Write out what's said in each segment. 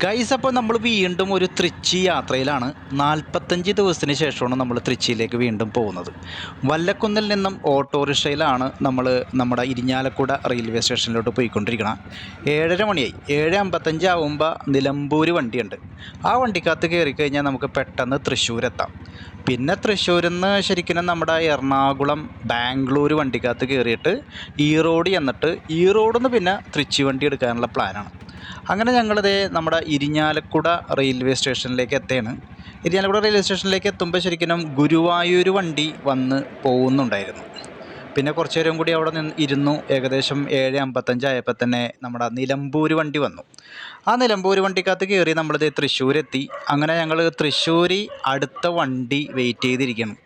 Guys അപ്പോൾ നമ്മൾ വീണ്ടും ഒരു തൃച്ചി യാത്രയിലാണ്. നാൽപ്പത്തഞ്ച് ദിവസത്തിന് ശേഷമാണ് നമ്മൾ തൃച്ചിയിലേക്ക് വീണ്ടും പോകുന്നത്. വല്ലക്കുന്നിൽ നിന്നും ഓട്ടോറിക്ഷയിലാണ് നമ്മൾ നമ്മുടെ ഇരിഞ്ഞാലക്കുട റെയിൽവേ സ്റ്റേഷനിലോട്ട് പോയിക്കൊണ്ടിരിക്കണം. ഏഴര മണിയായി. ഏഴ് അമ്പത്തഞ്ച് ആകുമ്പോൾ നിലമ്പൂർ വണ്ടിയുണ്ട്. ആ വണ്ടിക്കകത്ത് കയറി കഴിഞ്ഞാൽ നമുക്ക് പെട്ടെന്ന് തൃശ്ശൂർ എത്താം പിന്നെ തൃശ്ശൂരിൽ നിന്ന് ശരിക്കും നമ്മുടെ എറണാകുളം ബാംഗ്ലൂർ വണ്ടിക്കകത്ത് കയറിയിട്ട് ഈറോഡ് ചെന്നിട്ട് ഈറോഡിൽ നിന്ന് പിന്നെ തൃച്ചി വണ്ടി എടുക്കാനുള്ള പ്ലാനാണ് അങ്ങനെ ഞങ്ങളിതേ നമ്മുടെ ഇരിഞ്ഞാലക്കുട റെയിൽവേ സ്റ്റേഷനിലേക്ക് എത്തുകയാണ് ഇരിഞ്ഞാലക്കുട റെയിൽവേ സ്റ്റേഷനിലേക്ക് എത്തുമ്പോൾ ശരിക്കും ഗുരുവായൂർ വണ്ടി വന്ന് പോകുന്നുണ്ടായിരുന്നു. പിന്നെ കുറച്ച് നേരം കൂടി അവിടെ നിന്ന് ഇരുന്നു. ഏകദേശം ഏഴ് അമ്പത്തഞ്ചായപ്പോൾ തന്നെ നമ്മുടെ നിലമ്പൂർ വണ്ടി വന്നു. ആ നിലമ്പൂർ വണ്ടിക്കകത്ത് കയറി നമ്മളിത് തൃശ്ശൂരെത്തി. അങ്ങനെ ഞങ്ങൾ തൃശ്ശൂർ അടുത്ത വണ്ടി വെയിറ്റ് ചെയ്തിരിക്കണം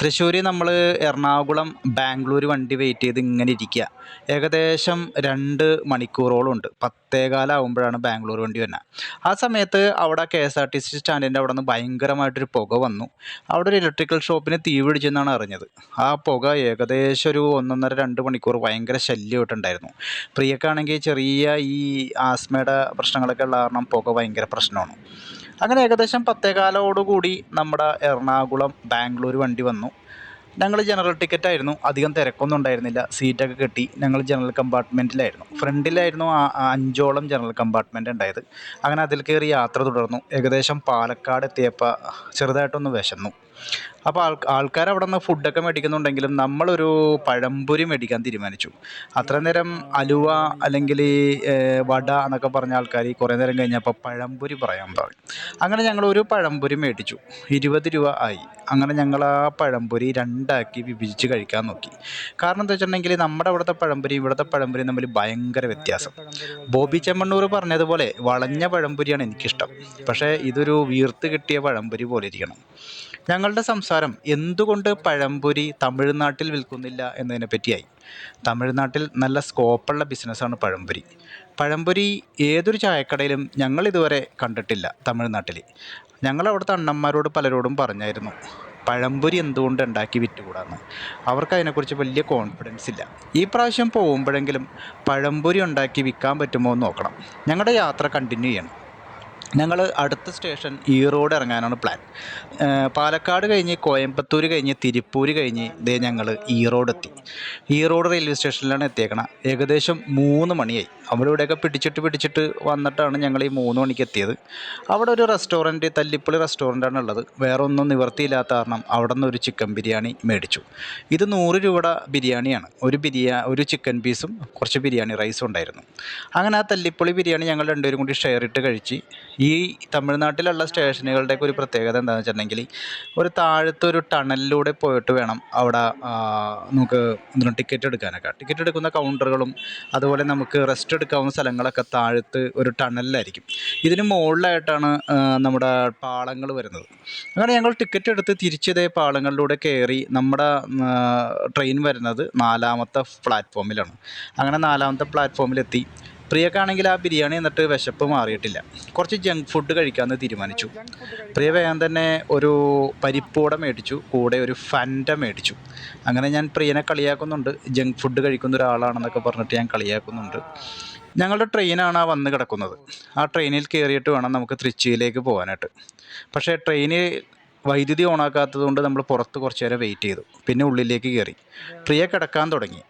തൃശ്ശൂർ നമ്മൾ എറണാകുളം ബാംഗ്ലൂർ വണ്ടി വെയിറ്റ് ചെയ്ത് ഇങ്ങനെ ഇരിക്കുക ഏകദേശം രണ്ട് മണിക്കൂറോളം ഉണ്ട്. പത്തേകാലാവുമ്പോഴാണ് ബാംഗ്ലൂർ വണ്ടി വരുന്നത് ആ സമയത്ത് അവിടെ K S R T C സ്റ്റാൻഡിന്റെ അവിടെ നിന്ന് ഭയങ്കരമായിട്ടൊരു പുക വന്നു. അവിടെ ഒരു ഇലക്ട്രിക്കൽ ഷോപ്പിന് തീ പിടിച്ചെന്നാണ് അറിഞ്ഞത്. ആ പുക ഏകദേശം ഒരു ഒന്നൊന്നര രണ്ട് മണിക്കൂർ ഭയങ്കര ശല്യമായിട്ടുണ്ടായിരുന്നു പ്രിയക്കാണെങ്കിൽ ചെറിയ ഈ ആസ്മയുടെ പ്രശ്നങ്ങളൊക്കെ ഉള്ള കാരണം പുക ഭയങ്കര പ്രശ്നമാണ്. അങ്ങനെ ഏകദേശം പത്തേകാലോടുകൂടി നമ്മുടെ എറണാകുളം ബാംഗ്ലൂർ വണ്ടി വന്നു. ഞങ്ങൾ ജനറൽ ടിക്കറ്റ് ആയിരുന്നു. അധികം തിരക്കൊന്നും ഉണ്ടായിരുന്നില്ല. സീറ്റൊക്കെ കിട്ടി. ഞങ്ങൾ ജനറൽ കമ്പാർട്ട്മെന്റിലായിരുന്നു ഫ്രണ്ടിലായിരുന്നു അഞ്ചോളം ജനറൽ കമ്പാർട്ട്മെന്റ് ഉണ്ടായത്. അങ്ങനെ അതിൽ കയറി യാത്ര തുടർന്നു. ഏകദേശം പാലക്കാട് എത്തിയപ്പോൾ ചെറുതായിട്ടൊന്ന് വിശന്നു. അപ്പോൾ ആൾ ആൾക്കാർ അവിടെ നിന്ന് ഫുഡൊക്കെ മേടിക്കുന്നുണ്ടെങ്കിലും നമ്മളൊരു പഴംപൊരി മേടിക്കാൻ തീരുമാനിച്ചു. അത്ര നേരം അലുവ അല്ലെങ്കിൽ വട എന്നൊക്കെ പറഞ്ഞ ആൾക്കാർ ഈ കുറേ നേരം കഴിഞ്ഞപ്പോൾ പഴംപൊരി പറയാൻ പറഞ്ഞു അങ്ങനെ ഞങ്ങൾ ഒരു പഴംപൊരി മേടിച്ചു. ഇരുപത് രൂപ ആയി. അങ്ങനെ ഞങ്ങൾ ആ പഴംപൊരി രണ്ടാക്കി വിഭജിച്ച് കഴിക്കാൻ നോക്കി. കാരണം എന്താ വെച്ചിട്ടുണ്ടെങ്കിൽ നമ്മുടെ അവിടുത്തെ പഴംപൊരി ഇവിടുത്തെ പഴംപൊരി തമ്മിൽ ഭയങ്കര വ്യത്യാസം. ബോബി ചെമ്മണ്ണൂർ പറഞ്ഞതുപോലെ വളഞ്ഞ പഴംപൊരിയാണ് എനിക്കിഷ്ടം. പക്ഷേ ഇതൊരു വീർത്ത് കിട്ടിയ പഴംപൊരി പോലെ ഇരിക്കണം. ഞങ്ങളുടെ സംസാരം എന്തുകൊണ്ട് പഴംപൊരി തമിഴ്നാട്ടിൽ വിൽക്കുന്നില്ല എന്നതിനെ പറ്റിയായി. തമിഴ്നാട്ടിൽ നല്ല സ്കോപ്പുള്ള ബിസിനസ്സാണ് പഴംപൊരി. പഴംപൊരി ഏതൊരു ചായക്കടയിലും ഞങ്ങൾ ഇതുവരെ കണ്ടിട്ടില്ല തമിഴ്നാട്ടിൽ ഞങ്ങൾ അവിടുത്തെ അണ്ണന്മാരോട് പലരോടും പറഞ്ഞായിരുന്നു പഴംപൊരി എന്തുകൊണ്ട് ഉണ്ടാക്കി വിറ്റുകൂടാന്ന്? അവർക്ക് അതിനെക്കുറിച്ച് വലിയ കോൺഫിഡൻസ് ഇല്ല. ഈ പ്രാവശ്യം പോകുമ്പോഴെങ്കിലും പഴംപൊരി ഉണ്ടാക്കി വിൽക്കാൻ പറ്റുമോ എന്ന് നോക്കണം. ഞങ്ങളുടെ യാത്ര കണ്ടിന്യൂ ചെയ്യണം. ഞങ്ങൾ അടുത്ത സ്റ്റേഷൻ ഈറോഡ് ഇറങ്ങാനാണ് പ്ലാൻ പാലക്കാട് കഴിഞ്ഞ് കോയമ്പത്തൂർ കഴിഞ്ഞ് തിരുപ്പൂർ കഴിഞ്ഞ് ഇതേ ഞങ്ങൾ ഈറോഡ് എത്തി. ഈറോഡ് റെയിൽവേ സ്റ്റേഷനിലാണ് എത്തിയേക്കണം. ഏകദേശം മൂന്ന് മണിയായി. അവിടെ ഇവിടെയൊക്കെ പിടിച്ചിട്ട് പിടിച്ചിട്ട് വന്നിട്ടാണ് ഞങ്ങൾ ഈ മൂന്ന് മണിക്ക് എത്തിയത്. അവിടെ ഒരു റെസ്റ്റോറന്റ് തല്ലിപ്പള്ളി റെസ്റ്റോറന്റാണ് ഉള്ളത്. വേറെ ഒന്നും നിവർത്തിയില്ലാത്ത കാരണം അവിടെ നിന്ന് ഒരു ചിക്കൻ ബിരിയാണി മേടിച്ചു. ഇത് നൂറ് രൂപയുടെ ബിരിയാണിയാണ്. ഒരു ബിരിയാ ഒരു ചിക്കൻ പീസും കുറച്ച് ബിരിയാണി റൈസും ഉണ്ടായിരുന്നു. അങ്ങനെ ആ തല്ലിപ്പള്ളി ബിരിയാണി ഞങ്ങൾ രണ്ടുപേരും കൂടി ഷെയർ ഇട്ട് കഴിച്ച് ഈ തമിഴ്നാട്ടിലുള്ള സ്റ്റേഷനുകളുടെയൊക്കെ ഒരു പ്രത്യേകത എന്താണെന്ന് വെച്ചിട്ടുണ്ടെങ്കിൽ ഒരു താഴത്തെ ഒരു ടണലിലൂടെ പോയിട്ട് വേണം അവിടെ നമുക്ക് ടിക്കറ്റ് എടുക്കാനൊക്കെ. ടിക്കറ്റ് എടുക്കുന്ന കൗണ്ടറുകളും അതുപോലെ നമുക്ക് റെസ്റ്റ് എടുക്കാവുന്ന സ്ഥലങ്ങളൊക്കെ താഴത്ത് ഒരു ടണലിലായിരിക്കും. ഇതിന് മുകളിലായിട്ടാണ് നമ്മുടെ പാളങ്ങൾ വരുന്നത്. അങ്ങനെ ഞങ്ങൾ ടിക്കറ്റ് എടുത്ത് തിരിച്ചതേ പാളങ്ങളിലൂടെ കയറി നമ്മുടെ ട്രെയിൻ വരുന്നത് നാലാമത്തെ പ്ലാറ്റ്ഫോമിലാണ്. അങ്ങനെ നാലാമത്തെ പ്ലാറ്റ്ഫോമിലെത്തി. പ്രിയക്കാണെങ്കിൽ ആ ബിരിയാണി എന്നിട്ട് വിശപ്പ് മാറിയിട്ടില്ല. കുറച്ച് ജങ്ക് ഫുഡ് കഴിക്കാമെന്ന് തീരുമാനിച്ചു. പ്രിയ വേഗം തന്നെ ഒരു പരിപ്പൂട മേടിച്ചു കൂടെ ഒരു ഫന്റ മേടിച്ചു. അങ്ങനെ ഞാൻ പ്രിയനെ കളിയാക്കുന്നുണ്ട്. ജങ്ക് ഫുഡ് കഴിക്കുന്ന ഒരാളാണെന്നൊക്കെ പറഞ്ഞിട്ട് ഞാൻ കളിയാക്കുന്നുണ്ട്. ഞങ്ങളുടെ ട്രെയിനാണ് ആ വന്ന് കിടക്കുന്നത്. ആ ട്രെയിനിൽ കയറിയിട്ട് വേണം നമുക്ക് തൃച്ചിയിലേക്ക് പോകാനായിട്ട്. പക്ഷേ ട്രെയിനിൽ വൈദ്യുതി ഓണാക്കാത്തത് കൊണ്ട് നമ്മൾ പുറത്ത് കുറച്ച് നേരം വെയിറ്റ് ചെയ്തു. പിന്നെ ഉള്ളിലേക്ക് കയറി. പ്രിയ കിടക്കാൻ തുടങ്ങി.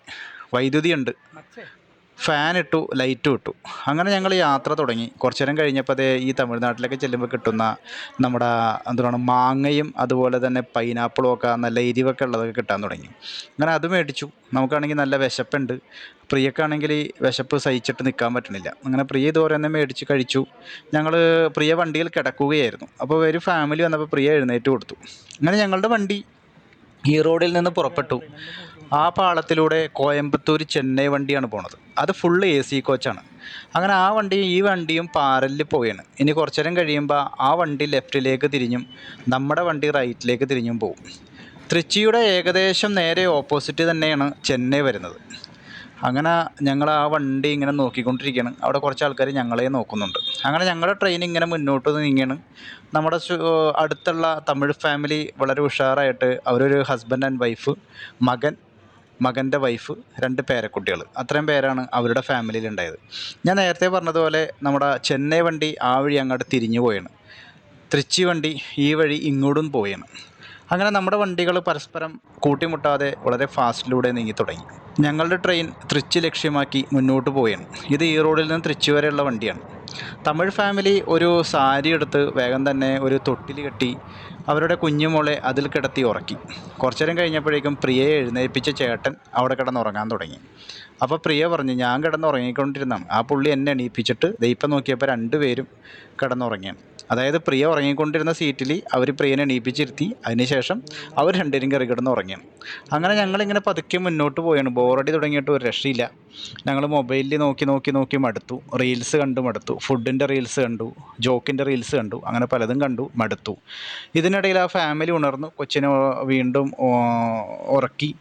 വൈദ്യുതി ഉണ്ട്. ഫാൻ ഇട്ടു ലൈറ്റും ഇട്ടു. അങ്ങനെ ഞങ്ങൾ യാത്ര തുടങ്ങി. കുറച്ച് നേരം കഴിഞ്ഞപ്പോൾ അതേ ഈ തമിഴ്നാട്ടിലൊക്കെ ചെല്ലുമ്പോൾ കിട്ടുന്ന നമ്മുടെ എന്താണ് മാങ്ങയും അതുപോലെ തന്നെ പൈനാപ്പിളും ഒക്കെ നല്ല എരിവൊക്കെ ഉള്ളതൊക്കെ കിട്ടാൻ തുടങ്ങി. അങ്ങനെ അത് മേടിച്ചു. നമുക്കാണെങ്കിൽ നല്ല വിശപ്പുണ്ട്. പ്രിയക്കാണെങ്കിൽ വിശപ്പ് സഹിച്ചിട്ട് നിൽക്കാൻ പറ്റണില്ല. അങ്ങനെ പ്രിയ ഇതുപോലെ തന്നെ മേടിച്ച് കഴിച്ചു. ഞങ്ങൾ പ്രിയ വണ്ടിയിൽ കിടക്കുകയായിരുന്നു. അപ്പോൾ ഒരു ഫാമിലി വന്നപ്പോൾ പ്രിയ എഴുന്നേറ്റ് കൊടുത്തു. അങ്ങനെ ഞങ്ങളുടെ വണ്ടി ഈ റോഡിൽ നിന്ന് പുറപ്പെട്ടു. ആ പാളത്തിലൂടെ കോയമ്പത്തൂർ ചെന്നൈ വണ്ടിയാണ് പോണത്. അത് ഫുള്ള് എ സി കോച്ചാണ് അങ്ങനെ ആ വണ്ടിയും ഈ വണ്ടിയും പാരലിൽ പോവുകയാണ് ഇനി കുറച്ചു നേരം കഴിയുമ്പോൾ ആ വണ്ടി ലെഫ്റ്റിലേക്ക് തിരിഞ്ഞും നമ്മുടെ വണ്ടി റൈറ്റിലേക്ക് തിരിഞ്ഞും പോവും. തൃച്ചിയുടെ ഏകദേശം നേരെ ഓപ്പോസിറ്റ് തന്നെയാണ് ചെന്നൈ വരുന്നത്. അങ്ങനെ ഞങ്ങൾ ആ വണ്ടി ഇങ്ങനെ നോക്കിക്കൊണ്ടിരിക്കുകയാണ് അവിടെ കുറച്ച് ആൾക്കാർ ഞങ്ങളെ നോക്കുന്നുണ്ട്. അങ്ങനെ ഞങ്ങളുടെ ട്രെയിൻ ഇങ്ങനെ മുന്നോട്ട് നീങ്ങിയാണ് നമ്മുടെ അടുത്തുള്ള തമിഴ് ഫാമിലി വളരെ ഉഷാറായിട്ട് അവരൊരു ഹസ്ബൻഡ് ആൻഡ് വൈഫ് മകൻ മകന്റെ വൈഫ് രണ്ട് പേരക്കുട്ടികൾ. അത്രയും പേരാണ് അവരുടെ ഫാമിലിയിൽ ഉണ്ടായത്. ഞാൻ നേരത്തെ പറഞ്ഞതുപോലെ നമ്മുടെ ചെന്നൈ വണ്ടി ആ വഴി അങ്ങോട്ട് തിരിഞ്ഞു പോയാണ്. തൃച്ചി വണ്ടി ഈ വഴി ഇങ്ങോട്ടും പോയാണ്. അങ്ങനെ നമ്മുടെ വണ്ടികൾ പരസ്പരം കൂട്ടിമുട്ടാതെ വളരെ ഫാസ്റ്റിലൂടെ നീങ്ങി തുടങ്ങി. ഞങ്ങളുടെ ട്രെയിൻ തൃച്ചി ലക്ഷ്യമാക്കി മുന്നോട്ട് പോയാണ് ഇത് ഈ റോഡിൽ നിന്ന് തൃച്ചി വരെയുള്ള വണ്ടിയാണ്. തമിഴ് ഫാമിലി ഒരു സാരി എടുത്ത് വേഗം തന്നെ ഒരു തൊട്ടിൽ കെട്ടി അവരുടെ കുഞ്ഞുമോളെ അതിൽ കിടത്തി ഉറക്കി. കുറച്ചു നേരം കഴിഞ്ഞപ്പോഴേക്കും പ്രിയയെ എഴുന്നേൽപ്പിച്ച ചേട്ടൻ അവിടെ കിടന്നുറങ്ങാൻ തുടങ്ങി. അപ്പോൾ പ്രിയ പറഞ്ഞു ഞാൻ കിടന്നുറങ്ങിക്കൊണ്ടിരുന്ന. ആ പുള്ളി എന്നെ എണീപ്പിച്ചിട്ട് ദേ ഇപ്പം നോക്കിയപ്പോൾ രണ്ടുപേരും കിടന്നുറങ്ങിയാണ് അതായത് പ്രിയ ഉറങ്ങിക്കൊണ്ടിരുന്ന സീറ്റിൽ അവർ പ്രിയനെ എണീപ്പിച്ചിരുത്തി. അതിനുശേഷം അവർ രണ്ടുപേരും കയറി കിടന്ന് അങ്ങനെ ഞങ്ങളിങ്ങനെ പതുക്കെ മുന്നോട്ട് പോയാണ്. ബോറടി തുടങ്ങിയിട്ട് ഒരു രക്ഷയില്ല. ഞങ്ങൾ മൊബൈലിൽ നോക്കി നോക്കി നോക്കി മടുത്തു. റീൽസ് കണ്ടു മടുത്തു. ഫുഡിന്റെ റീൽസ് കണ്ടു. ജോക്കിന്റെ റീൽസ് കണ്ടു. അങ്ങനെ പലതും കണ്ടു മടുത്തു. ഇതിനിടയിൽ ആ ഫാമിലി ഉണർന്നു. കൊച്ചിനെ വീണ്ടും ഉറക്കി.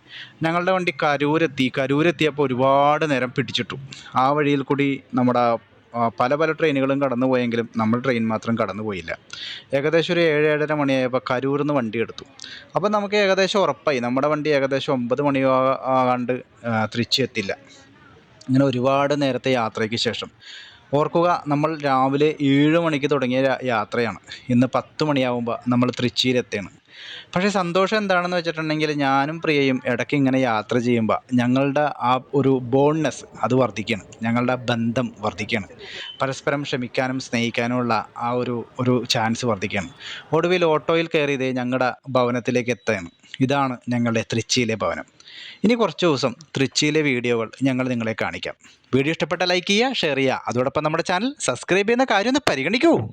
ഞങ്ങളുടെ വണ്ടി കരൂരെത്തി. കരൂരെത്തിയപ്പോൾ ഒരുപാട് നേരം പിടിച്ചിട്ടു. ആ വഴിയിൽ കൂടി നമ്മുടെ പല പല ട്രെയിനുകളും കടന്നു പോയെങ്കിലും നമ്മൾ ട്രെയിൻ മാത്രം കടന്നു പോയില്ല ഏകദേശം ഒരു ഏഴ് ഏഴര മണിയായപ്പോൾ കരൂരിൽ നിന്ന് വണ്ടി എടുത്തു. അപ്പോൾ നമുക്ക് ഏകദേശം ഉറപ്പായി. നമ്മുടെ വണ്ടി ഏകദേശം ഒമ്പത് മണിയോ ആ- ആകാണ്ട് ഇങ്ങനെ ഒരുപാട് നേരത്തെ യാത്രയ്ക്ക് ശേഷം. ഓർക്കുക നമ്മൾ രാവിലെ ഏഴ് മണിക്ക് തുടങ്ങിയ യാത്രയാണ്. ഇന്ന് പത്ത് മണിയാവുമ്പോൾ നമ്മൾ തൃച്ചിയിലെത്തുകയാണ് പക്ഷേ സന്തോഷം എന്താണെന്ന് വെച്ചിട്ടുണ്ടെങ്കിൽ ഞാനും പ്രിയയും ഇടയ്ക്ക് ഇങ്ങനെ യാത്ര ചെയ്യുമ്പോൾ ഞങ്ങളുടെ ആ ഒരു ബോൺനെസ് അത് വർദ്ധിക്കുകയാണ്. ഞങ്ങളുടെ ബന്ധം വർദ്ധിക്കുകയാണ്. പരസ്പരം ക്ഷമിക്കാനും സ്നേഹിക്കാനുമുള്ള ആ ഒരു ഒരു ചാൻസ് വർദ്ധിക്കുകയാണ്. ഒടുവിൽ ഓട്ടോയിൽ കയറിയത് ഞങ്ങളുടെ ഭവനത്തിലേക്ക് എത്തുകയാണ്. ഇതാണ് ഞങ്ങളുടെ തൃച്ചിയിലെ ഭവനം. ഇനി കുറച്ച് ദിവസം തൃച്ചിയിലെ വീഡിയോകൾ ഞങ്ങൾ നിങ്ങളെ കാണിക്കാം. വീഡിയോ ഇഷ്ടപ്പെട്ട ലൈക്ക് ചെയ്യുക ഷെയർ ചെയ്യുക. അതോടൊപ്പം നമ്മുടെ ചാനൽ സബ്സ്ക്രൈബ് ചെയ്യുന്ന കാര്യം ഒന്ന് പരിഗണിക്കൂ.